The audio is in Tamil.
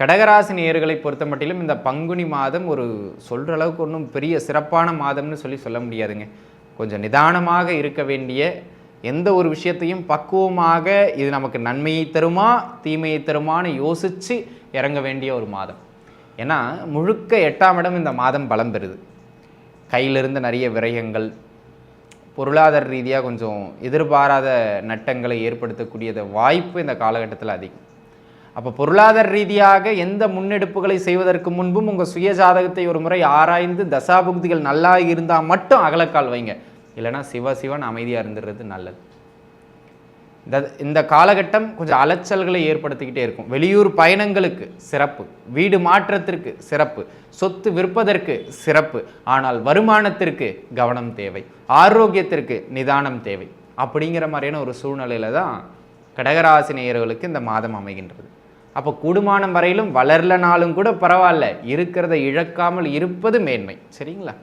கடகராசி நேர்களை பொறுத்த மட்டிலும் இந்த பங்குனி மாதம் ஒரு சொல்கிற அளவுக்கு ஒன்றும் பெரிய சிறப்பான மாதம்னு சொல்லி சொல்ல முடியாதுங்க. கொஞ்சம் நிதானமாக இருக்க வேண்டிய எந்த ஒரு விஷயத்தையும் பக்குவமாக இது நமக்கு நன்மையை தருமா தீமையை தருமான்னு யோசித்து இறங்க வேண்டிய ஒரு மாதம். ஏன்னா முழுக்க எட்டாம் இடம் இந்த மாதம் பலம் பெறுது. கையிலிருந்து நிறைய விரயங்கள் பொருளாதார ரீதியாக கொஞ்சம் எதிர்பாராத நட்டங்களை ஏற்படுத்தக்கூடியத வாய்ப்பு இந்த காலகட்டத்தில் அதிகம். அப்போ பொருளாதார ரீதியாக எந்த முன்னெடுப்புகளை செய்வதற்கு முன்பும் உங்கள் சுய ஜாதகத்தை ஒரு முறை ஆராய்ந்து தசாபுக்திகள் நல்லா இருந்தால் மட்டும் அகலக்கால் வைங்க. இல்லைன்னா சிவ சிவன் அமைதியாக இருந்துடுறது நல்லது. இந்த இந்த காலகட்டம் கொஞ்சம் அலைச்சல்களை ஏற்படுத்திக்கிட்டே இருக்கும். வெளியூர் பயணங்களுக்கு சிறப்பு. வீடு மாற்றத்திற்கு சிறப்பு. சொத்து விற்பதற்கு சிறப்பு. ஆனால் வருமானத்திற்கு கவனம் தேவை. ஆரோக்கியத்திற்கு நிதானம் தேவை. அப்படிங்கிற மாதிரியான ஒரு சூழ்நிலையில தான் கடகராசி நேயர்களுக்கு இந்த மாதம் அமைகின்றது. அப்போ கூடுமானம் வரையிலும் வளரலனாலும் கூட பரவாயில்ல இருக்கிறத இழக்காமல் இருப்பது மேன்மை. சரிங்களா?